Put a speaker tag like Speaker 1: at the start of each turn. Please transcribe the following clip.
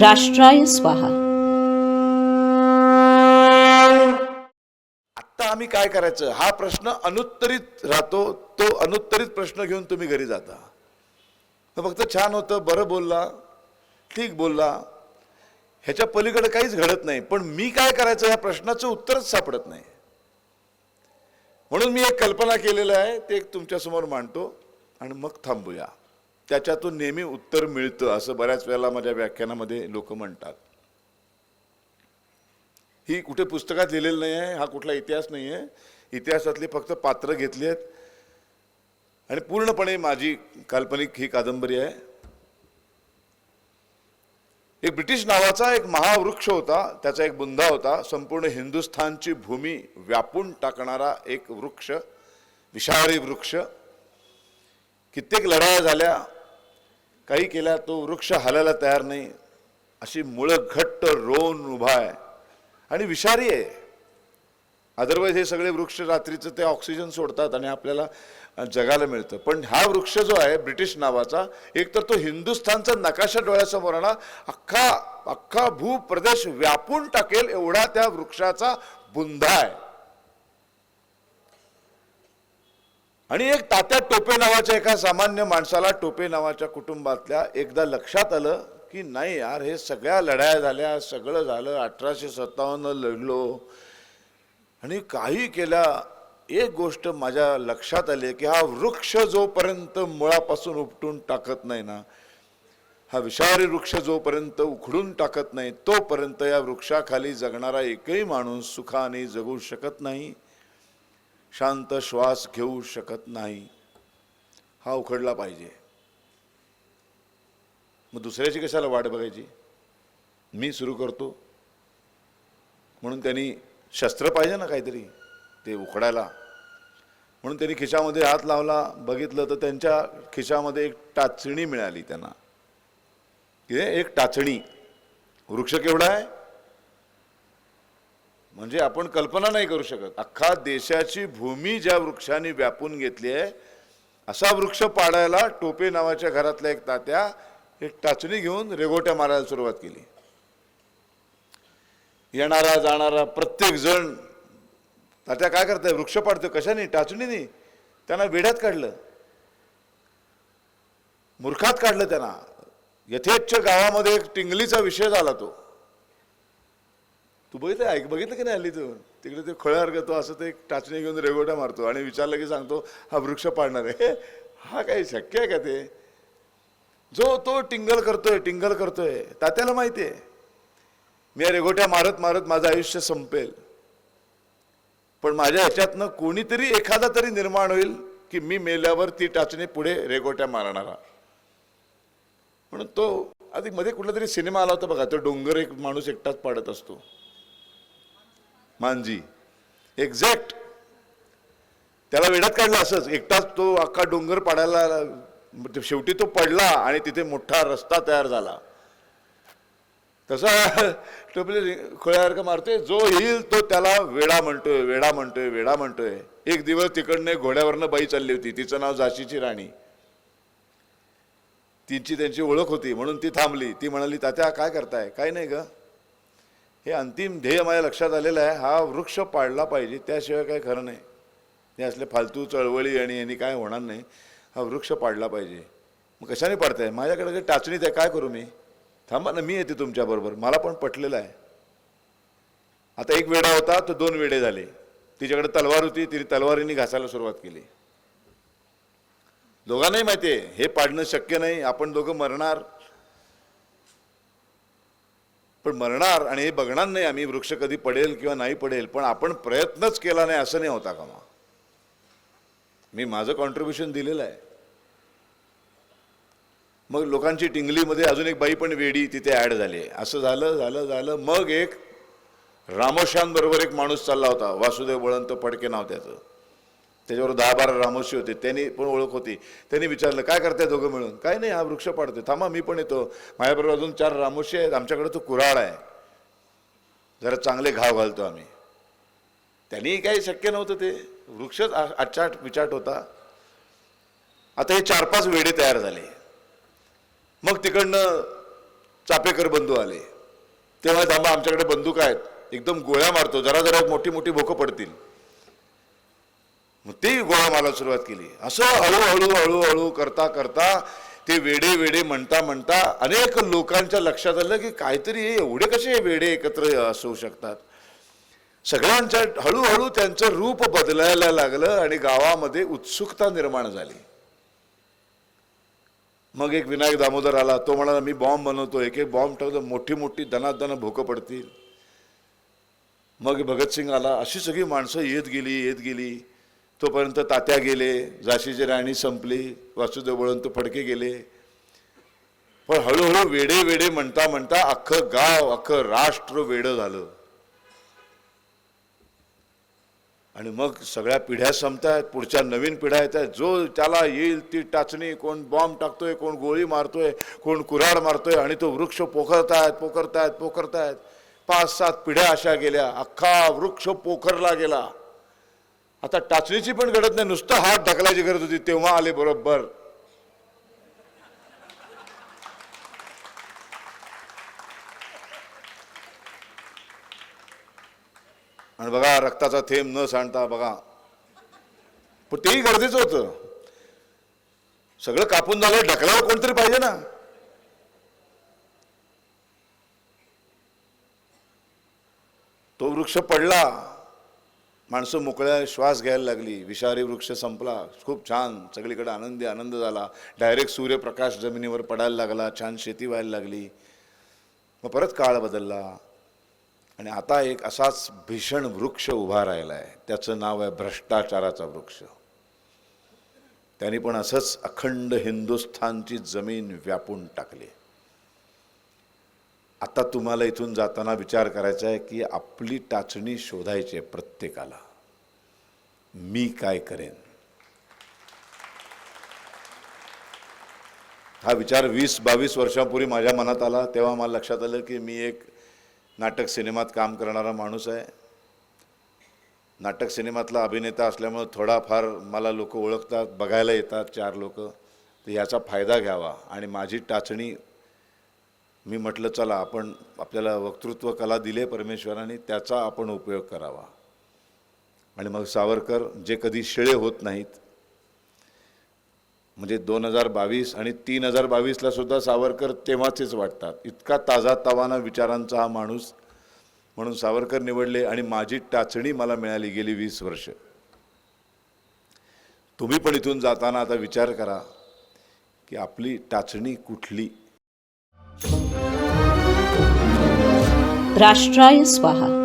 Speaker 1: राष्ट्राय स्वाहा.
Speaker 2: आता आम्ही काय करायचं? हा प्रश्न अनुत्तरित राहतो तो अनुत्तरित प्रश्न घेऊन तुम्ही घरी जाता. फक्त छान होतं बरं बोलला ठीक बोलला. ह्याच्या पलीकडे काहीच घडत नाही. पण मी काय करायचं या प्रश्नाचं उत्तरच सापडत नाही. म्हणून मी एक कल्पना केलेलं आहे ते एक तुमच्यासमोर मांडतो आणि मग थांबूया. त्याच्यातून नेहमी उत्तर मिळतं असं बऱ्याच वेळेला माझ्या व्याख्यानामध्ये लोक म्हणतात. ही कुठे पुस्तकात लिहिलेलं नाही आहे हा कुठला इतिहास नाही आहे. इतिहासातली फक्त पात्र घेतली आहेत. आणि पूर्णपणे माझी काल्पनिक ही कादंबरी आहे. एक ब्रिटिश नावाचा एक महावृक्ष होता त्याचा एक बुंदा होता. संपूर्ण हिंदुस्थानची भूमी व्यापून टाकणारा एक वृक्ष विषारी वृक्ष. कित्येक लढाया झाल्या. काही केल्या तो वृक्ष हालायला तयार नाही. अशी मुळं घट्ट रोवून उभा आहे. आणि विषारी आहे. अदरवाईज हे सगळे वृक्ष रात्रीचं ते ऑक्सिजन सोडतात आणि आपल्याला जगाला मिळतं. पण हा वृक्ष जो आहे ब्रिटिश नावाचा एक तर तो हिंदुस्थानचा नकाशा डोळ्यासमोर आणा अख्खा अख्खा भूप्रदेश व्यापून टाकेल एवढा त्या वृक्षाचा बुंदा आहे. आणि एक तात्या टोपे नावाच्या एका सामान्य माणसाला टोपे नावाच्या कुटुंबातल्या एकदा लक्षात आलं की नाही यार हे सगळ्या लढाया झाल्या सगळं झालं अठराशे सत्तावन्न लढलो. आणि काही केल्या एक गोष्ट माझ्या लक्षात आली की हा वृक्ष जोपर्यंत मुळापासून उपटून टाकत नाही ना हा विषारी वृक्ष जोपर्यंत उखडून टाकत नाही तोपर्यंत या वृक्षाखाली जगणारा एकही माणूस सुखाने जगू शकत नाही. शांत श्वास घेऊ शकत नाही. हा उखडला पाहिजे. मग दुसऱ्याची कशाला वाट बघायची? मी सुरू करतो. म्हणून त्यांनी शस्त्र पाहिजे ना काहीतरी ते उखडायला. म्हणून त्यांनी खिशामध्ये हात लावला बघितलं तर त्यांच्या खिशामध्ये एक टाचणी मिळाली त्यांना. एक टाचणी. वृक्ष केवढा आहे? म्हणजे आपण कल्पना नाही करू शकत. अख्खा देशाची भूमी ज्या वृक्षाने व्यापून घेतली आहे असा वृक्ष पाडायला टोपे नावाच्या घरातल्या एक तात्या एक टाचणी घेऊन रेगोट्या मारायला सुरुवात केली. येणारा जाणारा प्रत्येक जण तात्या काय करताय? वृक्ष पाडतोय. कशाने? टाचणीने. त्यांना वेड्यात काढलं. मूर्खात काढलं त्यांना. यथेच्छ गावामध्ये एक टिंगलीचा विषय झाला तो. तू बघितलं ऐक बघितलं की नाही हल्ली तू? तिकडे ते खळ्यासारखं तो असं ते एक टाचणी घेऊन रेगोटा मारतो आणि विचारलं की सांगतो हा वृक्ष पाडणार आहे. हा काही शक्य आहे का ते? जो तो टिंगल करतोय टिंगल करतोय तात्याला माहिती आहे. मी या रेगोट्या मारत मारत माझं आयुष्य संपेल. पण माझ्या ह्याच्यातनं कोणीतरी एखादा तरी निर्माण होईल की मी मेल्यावर ती टाचणी पुढे रेगोट्या मारणारा म्हणून तो आधी मध्ये कुठला तरी सिनेमा आला होता बघा तो डोंगर एक माणूस एकटाच पाडत असतो. मांजी एक्झॅक्ट त्याला वेड्यात काढलं असंच. एकटाच तो अख्खा डोंगर पाडायला शेवटी तो पडला आणि तिथे मोठा रस्ता तयार झाला. तसा टोपले खोळ्यासारखं मारतोय. जो येईल तो त्याला वेडा म्हणतोय वेडा म्हणतोय वेडा म्हणतोय. एक दिवस तिकडनं घोड्यावरनं बाई चालली होती. तिचं नाव झाशीची राणी. तिची त्यांची ओळख होती. म्हणून ती थांबली. ती म्हणाली तात्या काय करताय? काय नाही ग. हे अंतिम ध्येय माझ्या लक्षात आलेलं आहे. हा वृक्ष पाडला पाहिजे त्याशिवाय काय खरं नाही. हे असले फालतू चळवळी आणि यांनी काय होणार नाही. हा वृक्ष पाडला पाहिजे. मग कशाने पाडताय माझ्याकडे काही टाचणीत आहे काय करू मी? थांबा ना मी येते तुमच्याबरोबर मला पण पटलेलं आहे. आता एक वेडा होता तर दोन वेडे झाले. तिच्याकडे तलवार होती तिने तलवारीने घासायला सुरुवात केली. दोघांनाही माहिती आहे हे पाडणं शक्य नाही. आपण दोघं मरणार पण मरणार आणि हे बघणार नाही आम्ही वृक्ष कधी पडेल किंवा नाही पडेल पण आपण प्रयत्नच केला नाही असं नाही होता का मग? मी माझं कॉन्ट्रीब्युशन दिलेलं आहे. मग लोकांची टिंगलीमध्ये अजून एक बाई पण वेडी तिथे ॲड झाली असं झालं झालं झालं मग एक रामोशांबरोबर एक माणूस चालला होता. वासुदेव बळंत फडके नाव त्याचं. त्याच्यावर दहा बारा रामोशी होते त्यांनी पण ओळख होती. त्यांनी विचारलं काय करताय दोघं मिळून? काय नाही हा वृक्ष पाडतोय. थांबा मी पण येतो. माझ्याबरोबर अजून चार रामोशी आहेत. आमच्याकडे तो कुराळ आहे. जरा चांगले घाव घालतो आम्ही. त्यांनी काही शक्य नव्हतं ते. वृक्षच आचाट विचाट होता. आता हे चार पाच वेडे तयार झाले. मग तिकडनं चापेकर बंधू आले. तेव्हा थांबा आमच्याकडे बंदूक आहेत. एकदम गोळ्या मारतो. जरा जरा मोठी मोठी भोकं पडतील. मग ते गोळा मारायला सुरुवात केली. असं हळूहळू हळूहळू करता करता ते वेडे वेडे म्हणता म्हणता अनेक लोकांच्या लक्षात आलं की काहीतरी एवढे कसे वेडे एकत्र असू शकतात? सगळ्यांच्या हळूहळू त्यांचं रूप बदलायला लागलं आणि गावामध्ये उत्सुकता निर्माण झाली. मग एक विनायक दामोदर आला. तो म्हणाला मी बॉम्ब बनवतो एक एक बॉम्ब ठेवतो. मोठी मोठी दनादन भोकं पडतील. मग भगतसिंग आला. अशी सगळी माणसं येत गेली येत गेली. तोपर्यंत तात्या गेले झाशीची राणी संपली वासुदेव बळवंत फडके गेले. पण हळूहळू वेडे वेडे म्हणता म्हणता अख्खं गाव अख्खं राष्ट्र वेडं झालं. आणि मग सगळ्या पिढ्या संपतायत पुढच्या नवीन पिढ्या येत आहेत जो त्याला येईल ती टाचणी कोण बॉम्ब टाकतोय कोण गोळी मारतोय कोण कुऱ्हाड मारतोय आणि तो वृक्ष पोखरतायत पोखरतायत पोखरतायत. पाच सात पिढ्या अशा गेल्या अख्खा वृक्ष पोखरला गेला. आता टाचणीची पण गरज नाही. नुसतं हात ढकलायची गरज होती तेव्हा आले बरोबर. आणि बघा रक्ताचा थेंब न सांडता बघा. पण तेही गरजेचं होतं. सगळं कापून झालं ढकलायला कोणतरी पाहिजे ना. तो वृक्ष पडला. माणसं मोकळ्या श्वास घ्यायला लागली विषारी वृक्ष संपला खूप छान सगळीकडे आनंदी आनंद झाला. डायरेक्ट सूर्यप्रकाश जमिनीवर पडायला लागला छान शेती व्हायला लागली. मग परत काळ बदलला. आणि आता एक असाच भीषण वृक्ष उभा राहिला आहे त्याचं नाव आहे भ्रष्टाचाराचा वृक्ष. त्यांनी पण असंच अखंड हिंदुस्थानची जमीन व्यापून टाकली. आता तुम्हाला इथून जाताना विचार करायचा आहे की आपली टाचणी शोधायची आहे प्रत्येकाला. मी काय करेन? हा विचार वीस बावीस वर्षांपूर्वी माझ्या मनात आला. तेव्हा मला लक्षात आलं की मी एक नाटक सिनेमात काम करणारा माणूस आहे. नाटक सिनेमातला अभिनेता असल्यामुळं थोडाफार मला लोक ओळखतात बघायला येतात चार लोक. तर याचा फायदा घ्यावा आणि माझी टाचणी मी म्हटलं चला आपण आपल्याला वक्तृत्व कला दिले परमेश्वराने त्याचा आपण उपयोग करावा. आणि मग सावरकर जे कधी शिळे होत नाहीत म्हणजे दोन हजार बावीस आणि तीन हजार बावीसला सुद्धा सावरकर तेव्हाचेच वाटतात. इतका ताजा तवाना विचारांचा हा माणूस म्हणून सावरकर निवडले आणि माझी टाचणी मला मिळाली गेली वीस वर्ष. तुम्ही पण इथून जाताना आता विचार करा की आपली टाचणी कुठली?
Speaker 1: राष्ट्राय स्वाहा.